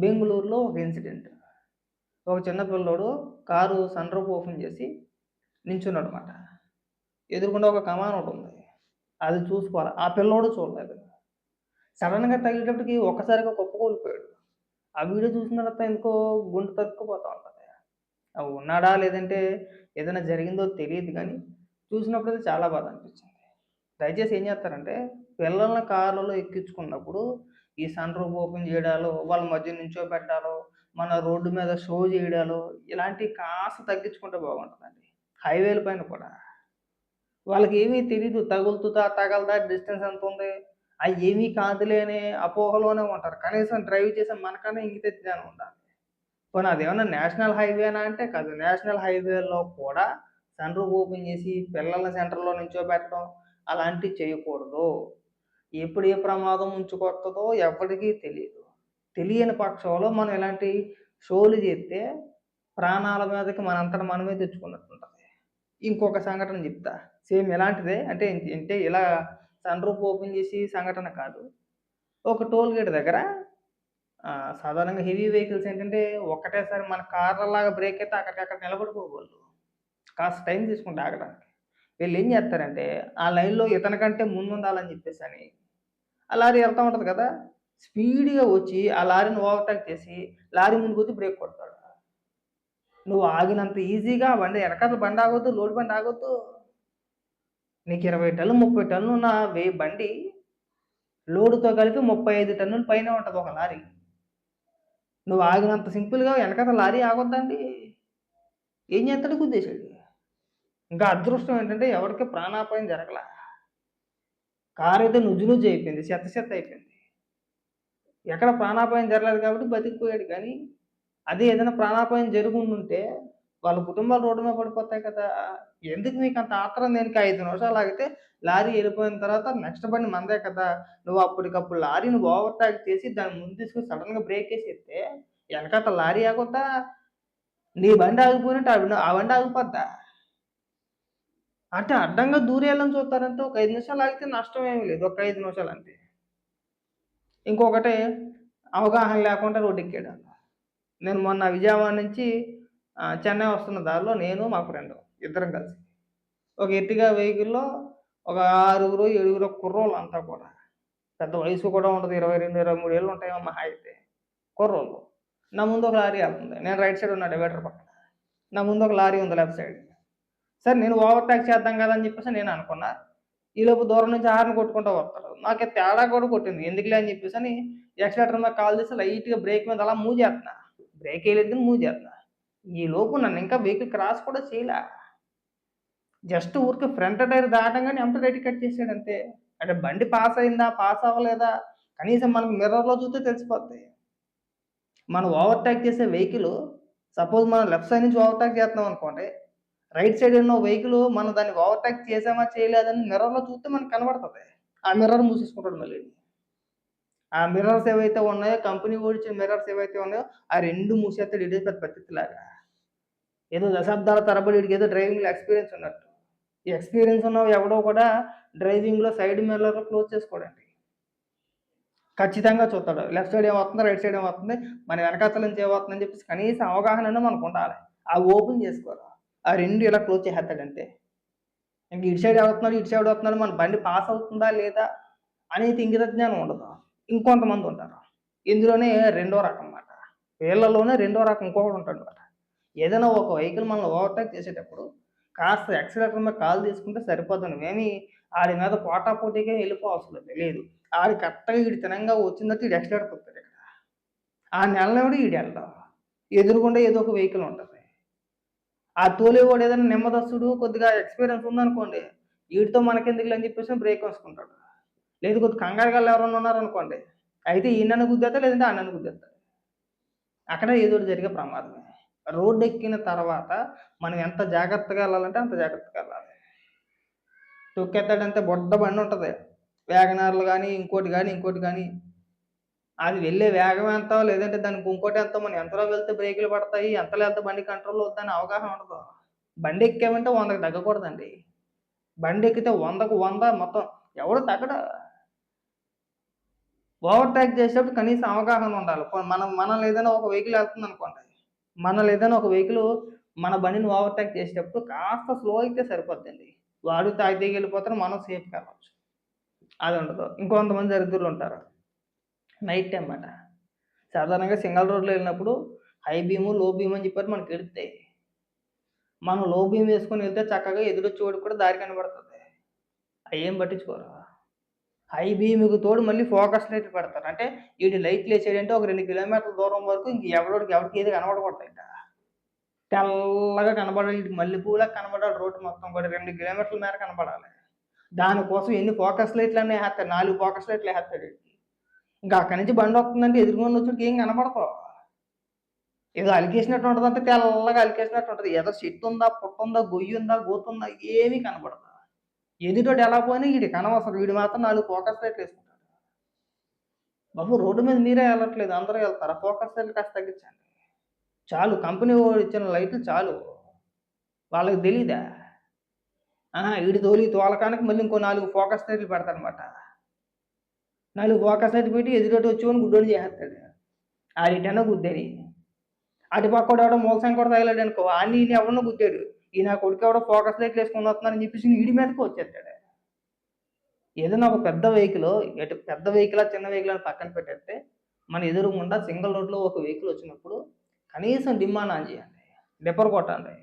బెంగళూరులో ఒక ఇన్సిడెంట్. ఒక చిన్న పిల్లోడు కారు సన్ రూఫ్ ఓపెన్ చేసి నించున్నాడు అనమాట ఎదురుకుండా ఒక కమాన్ ఒకటి ఉంది. అది చూసుకోవాలి. ఆ పిల్లోడు చూడలేదు. సడన్గా తగిలేటప్పటికి ఒక్కసారిగా కుప్పకూలిపోయాడు ఆ వీడియో చూసిన తర్వాత ఎందుకో గుండె తరుక్కుపోతూ ఉంటుంది. అవి ఉన్నాడా లేదంటే ఏదైనా జరిగిందో తెలియదు కానీ చూసినప్పుడు అయితే చాలా బాధ అనిపించింది. దయచేసి ఏం చేస్తారంటే పిల్లల్ని కార్లలో ఎక్కించుకున్నప్పుడు ఈ సన్ రూఫ్ ఓపెన్ చేయడాలు వాళ్ళ మధ్య నుంచో పెట్టాలో మన రోడ్డు మీద షో చేయడాలు ఇలాంటివి కాస్త తగ్గించుకుంటే బాగుంటుందండి. హైవేల పైన కూడా. వాళ్ళకి ఏమీ తెలీదు తగులుతుందా తగలదా డిస్టెన్స్ ఎంత ఉంది? అవి ఏమీ కాదులే అనే అపోహలోనే ఉంటారు. కనీసం డ్రైవ్ చేసే మనకన్నా ఇంగితే జ్ఞానం ఉండాలి. పోనీ అదేమన్నా నేషనల్ హైవేనా అంటే కాదు. నేషనల్ హైవేలో కూడా సన్ ఓపెన్ చేసి పిల్లల సెంటర్లో నుంచో పెట్టడం అలాంటివి చేయకూడదు. ఎప్పుడు ఏ ప్రమాదం ఉంచుకొస్తుందో ఎవరికీ తెలియదు తెలియని పక్షంలో మనం ఇలాంటి షోలు చేస్తే ప్రాణాల మీదకి మనంతట మనమే తెచ్చుకున్నట్టు ఉంటుంది ఇంకొక సంఘటన చెప్తా. సేమ్ ఎలాంటిదే అంటే అంటే ఇలా సన్ రూప్ ఓపెన్ చేసి సంఘటన కాదు. ఒక టోల్ గేట్ దగ్గర సాధారణంగా హెవీ వెహికల్స్ ఏంటంటే ఒకటేసారి మన కార్లలాగా బ్రేక్ అయితే అక్కడికక్కడ నిలబడిపోగలరు. కాస్త టైం తీసుకుంటే ఆగడానికి. వీళ్ళు ఏం చేస్తారంటే ఆ లైన్లో ఇతని కంటే ముందు ఉండాలని చెప్పేసి అని. ఆ లారీ వెళ్తూ ఉంటుంది కదా స్పీడ్గా వచ్చి ఆ లారీని ఓవర్టేక్ చేసి లారీ ముందుకు వచ్చి బ్రేక్ కొడతాడు. నువ్వు ఆగినంత ఈజీగా బండి వెనకాల బండి ఆగొద్దు లోడ్ బండి ఆగొద్దు. నీకు ఇరవై టన్నులు ముప్పై టన్నులు ఉన్న వే బండి లోడుతో కలిపి ముప్పై ఐదు టన్నుల పైన ఉంటుంది ఒక లారీ. నువ్వు ఆగినంత సింపుల్గా వెనకాల లారీ ఆగొద్దండి. ఏం చేస్తాడు? గుద్దేశాడు. ఇంకా అదృష్టం ఏంటంటే ఎవరికి ప్రాణాపాయం జరగల. కారు అయితే నుజ్జు నుజ్జు అయిపోయింది చెత్త చెత్త అయిపోయింది. ఎక్కడ ప్రాణాపాయం జరగలేదు కాబట్టి బతికిపోయాడు. కానీ అదే ఏదైనా ప్రాణాపాయం జరుగుండుంటే వాళ్ళ కుటుంబాలు రోడ్డు మీద పడిపోతాయి కదా. ఎందుకు మీకు అంత ఆత్రం? దేనికి ఐదు నిమిషాలు ఆగితే లారీ వెళ్ళిపోయిన తర్వాత నెక్స్ట్ బండి మందే కదా. నువ్వు అప్పటికప్పుడు లారీని ఓవర్టేక్ చేసి దాని ముందు తీసుకుని సడన్గా బ్రేక్ వేసి ఎత్తే వెనకాత లారీ ఆగొద్దా? నీ బండి ఆగిపోయినట్టు ఆ బండి- ఆ బండి ఆగిపోద్దా? అంటే అడ్డంగా దూరేయాలని చూస్తారంటే ఒక ఐదు నిమిషాలు ఆగితే నష్టం ఏమి లేదు. ఒక ఐదు నిమిషాలు అంతే. ఇంకొకటి అవగాహన లేకుండా రోడ్డు ఎక్కాడు నేను మొన్న విజయవాడ నుంచి చెన్నై వస్తున్న దారిలో నేను మా ఫ్రెండ్ ఇద్దరం కలిసి. ఒక ఎర్టిగా వెహికల్లో ఒక ఆరుగురు ఏడుగురు కుర్రోళ్ళు అంతా కూడా. పెద్ద వయసు కూడా ఉంటుంది ఇరవై రెండు ఇరవై మూడు ఏళ్ళు ఉంటాయి మహా అయితే. కుర్రోళ్ళు. నా ముందు ఒక లారీ వెళ్తుంది నేను రైట్ సైడ్ ఉన్న డివైడర్ పక్కన. నా ముందు ఒక లారీ ఉంది లెఫ్ట్ సైడ్. సరే నేను ఓవర్టాక్ చేద్దాం కదా అని చెప్పేసి నేను అనుకున్నా. ఈలోపు దూరం నుంచి హార్న్ కొట్టుకుంటూ వస్తాడు నాకు తేడా కూడా కొట్టింది. ఎందుకులే అని చెప్పేసి అని ఎక్సలేటర్ మీద కాల్ చేసి లైట్గా బ్రేక్ మీద అలా మూవ్ చేస్తున్నా బ్రేక్ వేయలేదు కానీ మూవ్ చేస్తున్నా ఈ లోపు నన్ను ఇంకా వెహికల్ క్రాస్ కూడా చేయలే. జస్ట్ ఊరికి ఫ్రంట్ టైర్ దాటంగానే ఎంట రైట్ కట్ చేసాడు అంతే. అంటే బండి పాస్ అయిందా పాస్ అవ్వలేదా? కనీసం మనకు మిర్రర్లో చూస్తే తెలిసిపోద్ది. మనం ఓవర్టేక్ చేసే వెహికల్ సపోజ్ మనం లెఫ్ట్ సైడ్ నుంచి ఓవర్టేక్ చేస్తున్నాం అనుకోండి రైట్ సైడ్ ఉన్న వెహికల్ మనం దాన్ని ఓవర్టేక్ చేసామా చేయలేదని మిర్రర్లో చూస్తే మనకు కనబడుతుంది. ఆ మిర్రర్ మూసేసుకుంటాడు మళ్ళీ. ఆ మిర్రర్స్ ఏవైతే ఉన్నాయో కంపెనీ ఓడిచిన మిర్రర్స్ ఏవైతే ఉన్నాయో ఆ రెండు మూసేస్తాడు ఇదే పెద్ద పరిస్థితిలాగా ఏదో దశాబ్దాల తరబడి వీడికి ఏదో డ్రైవింగ్లో ఎక్స్పీరియన్స్ ఉన్నట్టు. ఈ ఎక్స్పీరియన్స్ ఉన్న ఎవడో కూడా డ్రైవింగ్లో సైడ్ మిర్రర్లో క్లోజ్ చేసుకోడండి. ఖచ్చితంగా చూస్తాడు. లెఫ్ట్ సైడ్ ఏమవుతుంది రైట్ సైడ్ ఏమవుతుంది మన వెనకాతల నుంచి ఏమవుతుందని చెప్పేసి కనీసం అవగాహన మనకు ఉండాలి. ఆ ఓపెన్ చేసుకోరా ఆ రెండు ఇలా క్లోజ్ చేసేస్తాడు అంతే ఇటు సైడ్ అవుతున్నారు ఇటు సైడ్ అవుతున్నారు మన బండి పాస్ అవుతుందా లేదా? అనేది ఇంగిత జ్ఞానం ఉండదు. ఇంకొంతమంది ఉంటారు. ఇందులోనే రెండో రకం అన్నమాట. వీళ్ళలోనే రెండో రకం ఇంకొకటి ఉంటాడు అనమాట ఏదైనా ఒక వెహికల్ మనం ఓవర్టేక్ చేసేటప్పుడు కాస్త యాక్సిలేటర్ మీద కాల్ తీసుకుంటే సరిపోతుంది. మేము ఆడి మీద పోటా పోటీగా వెళ్ళిపోవసరం లేదు ఆడి కరెక్ట్గా ఈడు తినంగా వచ్చిందంటే ఈడు యాక్సిలేటర్ పోతాడు ఇక్కడ. ఆ నెలలో ఈడు వెళ్ళడం. ఎదురుకుండా ఏదో ఒక వెహికల్ ఉంటుంది. ఆ తోలేవాడు ఏదైనా నెమ్మదస్తుడు కొద్దిగా ఎక్స్పీరియన్స్ ఉందనుకోండి వీటితో మనకెందుకు అని చెప్పేసి బ్రేక్ వేసుకుంటాడు. లేదు కొద్ది కంగారు గల్లు ఎవరైనా ఉన్నారనుకోండి అయితే ఈయనను గుద్దేస్తా లేదంటే అన్నను గుద్దేస్తాడు అక్కడ ఏదో జరిగే ప్రమాదమే. రోడ్డు ఎక్కిన తర్వాత మనం ఎంత జాగ్రత్తగా వెళ్ళాలంటే అంత జాగ్రత్తగా వెళ్ళాలి. తొక్కెత్తాడంటే బొడ్డ బండి ఉంటుంది. వ్యాగనార్లు కానీ ఇంకోటి కానీ ఇంకోటి కానీ అది వెళ్ళే వేగం ఎంత లేదంటే దానికి ఇంకోటి ఎంత మనం ఎంతలో వెళ్తే బ్రేకులు పడతాయి ఎంతలో వెళ్తే బండి కంట్రోల్ అవుతుందని అవగాహన ఉండదు బండి ఎక్కామంటే వందకు తగ్గకూడదండి బండి ఎక్కితే వందకు వంద మొత్తం ఎవడు ఓవర్ ఓవర్‌టేక్ చేసేటప్పుడు కనీసం అవగాహన ఉండాలి. మనం మనల్ని ఏదైనా ఒక వెహికల్ ఎళ్తుందనుకోండి. మనల్ని ఏదైనా ఒక వెహికల్ మన బండిని ఓవర్‌టేక్ చేసేటప్పుడు కాస్త స్లో అయితే సరిపోద్దండి. వాడు తాగి దిగి వెళ్ళిపోతారు మనం సేఫ్ కావచ్చు అది ఉండదు. ఇంకొంతమంది దరిద్రులుంటారు. నైట్ టైం మాట. సాధారణంగా సింగల్ రోడ్‌లో వెళ్ళినప్పుడు హై బీము, లో బీమ్ అని చెప్పి మనకి ఎడుతాయి మనం లో బీమ్ వేసుకొని వెళ్తే చక్కగా ఎదురొచ్చేవాడికి కూడా దారి కనబడుతుంది అవి ఏం పట్టించుకోరు. హై బీమ్‌కి తోడు మళ్ళీ ఫోకస్ లైట్లు పెడతారు. అంటే వీటి లైట్లు వేసేటంటే ఒక రెండు కిలోమీటర్ల దూరం వరకు ఇంక ఎవడోడికి ఎవరికి ఏది కనబడకూడదు తెల్లగా కనబడాలి. మల్లె మల్లెపూలా కనబడాలి రోడ్డు మొత్తం కూడా రెండు కిలోమీటర్ల మేర కనబడాలి. దానికోసం ఎన్ని ఫోకస్ లైట్లన్నీ వేస్తారు నాలుగు ఫోకస్ లైట్లు వేస్తాడు ఇంకా అక్కడి నుంచి బండి వస్తుందంటే ఎదురుగుండా వచ్చి ఏం కనపడతావు ఏదో అలికేసినట్టు ఉంటదంటే తెల్లగా అలికేసినట్టు ఉంటుంది ఏదో చెట్టు ఉందా, పుట్ట ఉందా, గొయ్యి ఉందా, గోతుందా ఏమీ కనపడదు ఎదుటోటి ఎలా పోయినా వీడి కనవసరం వీడు మాత్రం నాలుగు ఫోకస్ లైట్లు వేసుకుంటాడు బాబు రోడ్డు మీద మీరే వెళ్ళట్లేదు అందరూ వెళ్తారా ఫోకస్ లైట్లు కాస్త తగ్గించండి. చాలు కంపెనీ వోడు ఇచ్చిన లైట్లు చాలు. వాళ్ళకి తెలీదా? ఆహా! ఈడు తోలి తోలకానికి మళ్ళీ ఇంకో నాలుగు ఫోకస్ లైట్లు పెడతారనమాట నాలుగు ఫోకస్ అయితే పెట్టి ఎదుటోడు వచ్చేవాడిని చేస్తాడు చేసేత్తాడు. ఆడిటన్నా గుద్దేని. అటు పక్కోడు ఎవడో మోసం కూడా తగిలాడనుకో ఆడిని ఈడిని ఎవరినో గుద్దాడు. ఈ నా కొడుకు ఎవడో ఫోకస్ లైట్లు ఏసుకొని వస్తున్నారని చెప్పేసి ఈడి మీదకి వచ్చేస్తాడు ఏదైనా ఒక పెద్ద వెహికల్ ఎటు పెద్ద వెహికల్ చిన్న వెహికల్ అని పక్కన పెట్టేస్తే మన ఎదురుగుండా సింగిల్ రోడ్‌లో ఒక వెహికల్ వచ్చినప్పుడు కనీసం డిమాండ్ ఆన్ చేయండి. డిప్పర్ కొట్టండి.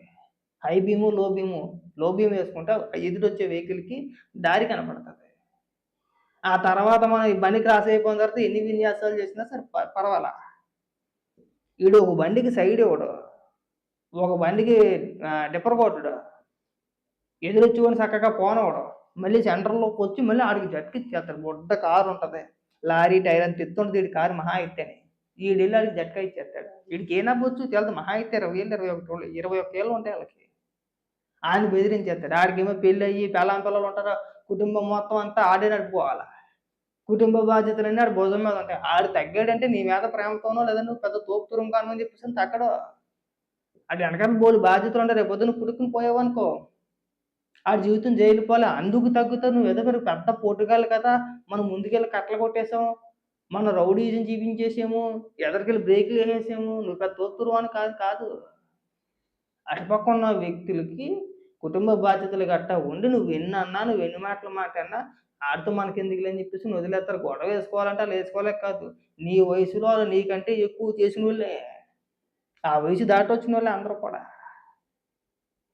High beam, low beam. Low beam వేసుకుంటే ఎదురొచ్చే వెహికల్‌కి దారి కనపడుతుంది ఆ తర్వాత మనం ఈ బండి క్రాస్ అయిపోయిన తర్వాత ఎన్ని విన్యాసాలు చేసినా సరే పర్వాలా. ఈడు ఒక బండికి సైడ్ ఇవ్వడు. ఒక బండికి డిప్పర్ కొట్టడు. ఎదురొచ్చుకొని చక్కగా పోనవడు మళ్ళీ సెంటర్లోకి వచ్చి మళ్ళీ ఆడికి జట్కిచ్చేత్తాడు. బుడ్డ కారు ఉంటుంది లారీ టైర్ అని ఎత్తుంటది ఇది కారు మహా అయితేని. ఈడెళ్ళి ఆడికి జట్కా ఇచ్చేస్తాడు వీడికి ఏ తెలుదు మహా ఎత్తే ఇరవై ఏళ్ళు, 21 21 ఏళ్ళు ఉంటాయి వాళ్ళకి ఆయన బెదిరించేస్తాడు ఆడికేమో పెళ్ళయ్యి పెళ్ళాం, పిల్లలు ఉంటారు. కుటుంబం మొత్తం అంతా ఆడే నడిపోవాలా కుటుంబ బాధ్యతలన్నీ ఆడ భుజం మీద ఉంటాయి. ఆడు తగ్గాడంటే నీ మీద ప్రేమతోనో లేదా నువ్వు పెద్ద తోపు తురుంకాను అని చెప్పేసి తగ్గడు. ఆడి వెనకాల బోలెడు బాధ్యతలుంటాయి. రేపొద్దున పుట్టుకుని పోయావనుకో ఆడి జీవితం జైలు పోలే అందుకు తగ్గుతావు. నువ్వు మరి పెద్ద పోటుగాళ్ళు కదా! మనం ముందుకెళ్ళి కట్టలు కొట్టేసాము మన రౌడీజం చూపించేసాము. ఎదరికెళ్ళి బ్రేకులు వేసేసాము నువ్వు పెద్ద తోపుతురువని కాదు కాదు. అటుపక్క ఉన్న వ్యక్తులకి కుటుంబ బాధ్యతలు గట్టా ఉండి నువ్వు ఎన్ని అన్నా నువ్వు ఎన్ని మాటలు మాట్లాడినా ఆడితో మనకి ఎందుకు అని చెప్పేసి వదిలేస్తారు గొడవ వేసుకోవాలంటే వాళ్ళు వేసుకోవాలే కాదు. నీ వయసులో వాళ్ళు నీకంటే ఎక్కువ చేసిన వాళ్ళే ఆ వయసు దాటొచ్చినోళ్ళే అందరూ కూడా.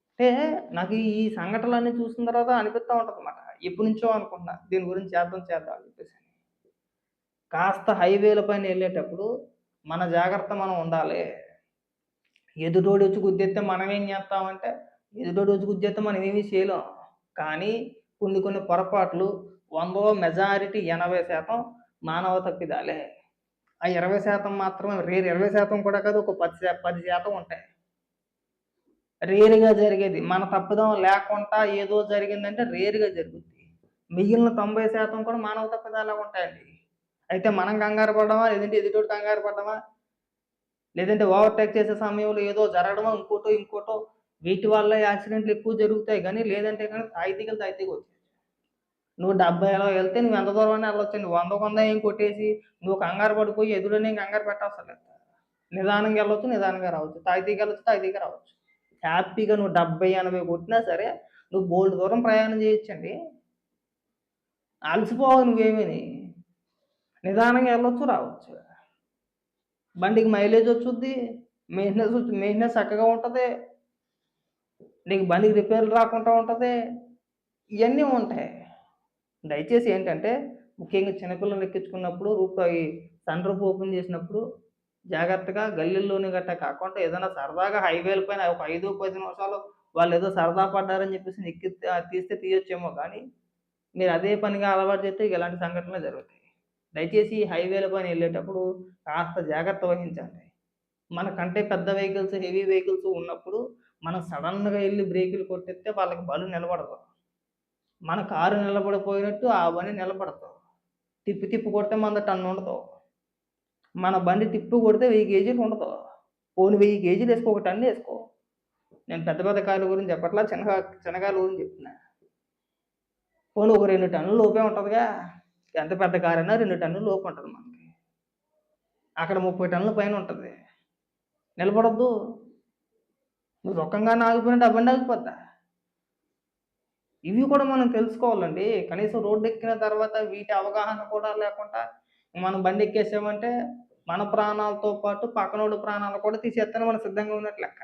అంటే నాకు ఈ సంఘటనలన్నీ చూసిన తర్వాత అనిపిస్తూ ఉంటుంది అన్నమాట ఎప్పటి నుంచో అనుకుంటున్నా. దీని గురించి చేద్దాం, చేద్దాం అని చెప్పేసి కాస్త హైవేల పైన వెళ్ళేటప్పుడు మన జాగ్రత్త మనం ఉండాలి. ఎదుటోడొచ్చి గుద్దేత్తే మనమేం చేస్తామంటే ఎదుటోడొచ్చి గుద్దేస్తే మనం ఏమీ చేయలేం. కానీ కొన్ని కొన్ని పొరపాట్లు 100లో మెజారిటీ 80% మానవ తప్పిదాలే. ఆ 20% మాత్రమే రేర్ 20% కూడా కాదు. ఒక పది పది శాతం ఉంటాయి. రేర్‌గా జరిగేది. మన తప్పిదం లేకుండా ఏదో జరిగిందంటే రేరుగా జరుగుద్ది. మిగిలిన 90% కూడా మానవ తప్పిదాలే ఉంటాయండి. అయితే మనం కంగారు పడ్డామా? లేదంటే ఎదుటోడు కంగారు పడ్డామా? లేదంటే ఓవర్‌టేక్ చేసే సమయంలో ఏదో జరగడమో ఇంకోటో, ఇంకోటో వీటి వల్ల యాక్సిడెంట్లు ఎక్కువ జరుగుతాయి కానీ లేదంటే కానీ తాయితీగలు తాయితీగా వచ్చాయి నువ్వు డెబ్బై ఎలా వెళ్తే నువ్వు ఎంత దూరం అని వెళ్ళొచ్చు ఎళ్ళొచ్చండి. 100కి 100 ఏం కొట్టేసి నువ్వు కంగారు పడిపోయి ఎదురోడిని కంగారు పెట్టవసలేదు నిదానంగా వెళ్ళొచ్చు నిదానంగా రావచ్చు. తాగితీకి వెళ్ళొచ్చు తాగితీకి రావచ్చు. హ్యాపీగా నువ్వు 70, 80 కొట్టినా సరే నువ్వు బోల్డ్ దూరం ప్రయాణం చేయొచ్చండి. అలసిపోవు నువ్వేమీని. నిదానంగా వెళ్ళొచ్చు రావచ్చు. బండికి మైలేజ్ వచ్చుద్ది. మెయింటెనెన్స్ వచ్చి మెయింటెనెన్స్ చక్కగా ఉంటుంది నీకు బండికి రిపేర్లు రాకుండా ఉంటుంది ఇవన్నీ ఉంటాయి. దయచేసి ఏంటంటే ముఖ్యంగా చిన్నపిల్లలు ఎక్కించుకున్నప్పుడు రూఫ్ ఈ సన్ ఓపెన్ చేసినప్పుడు జాగ్రత్తగా గల్లీల్లోని గట్ట కాకుండా ఏదైనా సరదాగా హైవేల పైన ఒక 5, 10 నిమిషాలు వాళ్ళు ఏదో సరదా పడ్డారని చెప్పేసి ఎక్కిస్తే తీస్తే తీయొచ్చేమో కానీ మీరు అదే పనిగా అలవాటు చేస్తే ఇలాంటి సంఘటనలు జరుగుతాయి. దయచేసి హైవేల పైన వెళ్ళేటప్పుడు కాస్త జాగ్రత్త వహించండి. మనకంటే పెద్ద వెహికల్స్, హెవీ వెహికల్స్ ఉన్నప్పుడు మనం సడన్గా వెళ్ళి బ్రేకులు కొట్టేస్తే వాళ్ళకి బలు నిలబడదు. మన కారు నిలబడిపోయినట్టు ఆ బండి నిలబడతాం తిప్పి తిప్పి కొడితే మన టన్ను ఉండదు. మన బండి తిప్పి కొడితే వెయ్యి కేజీలు ఉండదు. పోను వెయ్యి కేజీలు వేసుకో ఒక టన్ను వేసుకో నేను పెద్ద పెద్ద కాయల గురించి చెప్పట్లా. చిన్న చిన్నకాయల గురించి చెప్తున్నా. పోనీ ఒక రెండు టన్నులు లోపే ఉంటుందిగా ఎంత పెద్ద కారు అయినా రెండు టన్నులు లోపు ఉంటుంది మనకి అక్కడ ముప్పై టన్నుల పైన ఉంటుంది నిలబడొద్దు నువ్వు రొక్కంగా ఆగిపోయినట్టు ఆ బండి ఆగిపోద్దా ఇవి కూడా మనం తెలుసుకోవాలండి. కనీసం రోడ్డు ఎక్కిన తర్వాత వీటి అవగాహన కూడా లేకుండా మనం బండి ఎక్కేసామంటే మన ప్రాణాలతో పాటు పక్కనోడు ప్రాణాలు కూడా తీసేస్తాను మనం సిద్ధంగా ఉన్నట్లు లెక్క.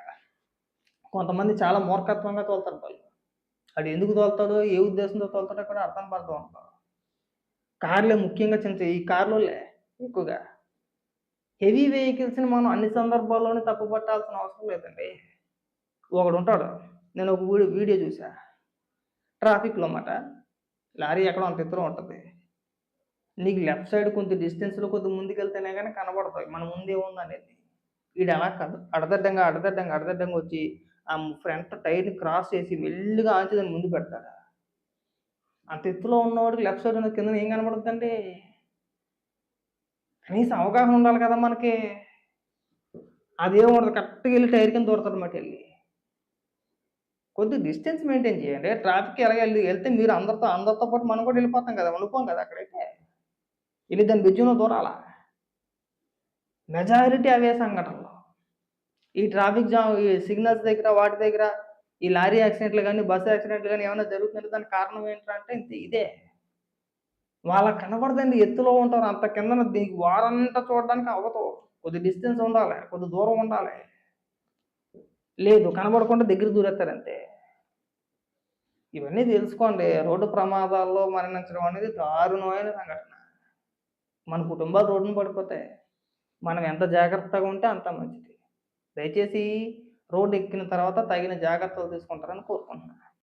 కొంతమంది చాలా మూర్ఖత్వంగా తోలుతారు వాళ్ళు. అది ఎందుకు తోలుతాడో ఏ ఉద్దేశంతో తోలుతాడో కూడా అర్థం పడుతూ ఉంటాడు కార్లే ముఖ్యంగా చిన్న ఈ కార్లోలే ఎక్కువగా. హెవీ వెహికల్స్ని మనం అన్ని సందర్భాల్లోనే తప్పు పట్టాల్సిన అవసరం లేదండి. ఒకడు ఉంటాడు నేను ఒక వీడియో వీడియో చూసా. ట్రాఫిక్లో అన్నమాట లారీ ఎక్కడో అంత ఎత్తులో ఉంటుంది. నీకు లెఫ్ట్ సైడ్ కొంత డిస్టెన్స్లో కొద్ది ముందుకెళ్తేనే కానీ కనబడతాయి. మన ముందే ఉంది అనేది వీడు అలా కాదు. అడదడ్డంగా అడదడ్డంగా అడదడ్డంగా వచ్చి ఆ ఫ్రంట్ టైర్ని క్రాస్ చేసి మెల్లిగా ఆంచి దాన్ని ముందు పెడతాడు అంత ఎత్తులో ఉన్నవాడికి లెఫ్ట్ సైడ్ ఉన్న కింద ఏం కనబడుతుందండి? కనీసం అవగాహన ఉండాలి కదా మనకి. అదేముండదు కరెక్ట్గా వెళ్ళి టైర్ కింద దూరతాడు మాట వెళ్ళి. కొద్ది డిస్టెన్స్ మెయింటైన్ చేయండి. ట్రాఫిక్ ఎలా వెళ్ళి వెళ్తే మీరు అందరితో అందరితో పాటు మనం కూడా వెళ్ళిపోతాం కదా ఉండిపోం కదా అక్కడైతే. వెళ్ళి దాని బిజ్జును దూరాల? మెజారిటీ అవే సంఘటనలు. ఈ ట్రాఫిక్ జామ్ ఈ సిగ్నల్స్ దగ్గర వాటి దగ్గర ఈ లారీ యాక్సిడెంట్లు కానీ బస్సు యాక్సిడెంట్లు కానీ ఏమైనా జరుగుతుంటే దానికి కారణం ఏంటంటే ఇంత ఇదే. వాళ్ళకి కనబడదండి ఎత్తులో ఉంటారు. అంత కింద దీనికి వారంతా చూడడానికి అవ్వదు కొద్ది డిస్టెన్స్ ఉండాలి కొద్ది దూరం ఉండాలి. లేదు కనబడకుండా దగ్గర దూరేస్తారు ఇవన్నీ తెలుసుకోండి. రోడ్డు ప్రమాదాల్లో మరణించడం అనేది దారుణమైన సంఘటన. మన కుటుంబాలు రోడ్డును పడిపోతాయి. మనం ఎంత జాగ్రత్తగా ఉంటే అంత మంచిది. దయచేసి రోడ్డు ఎక్కిన తర్వాత తగిన జాగ్రత్తలు తీసుకుంటారని కోరుకుంటున్నాను.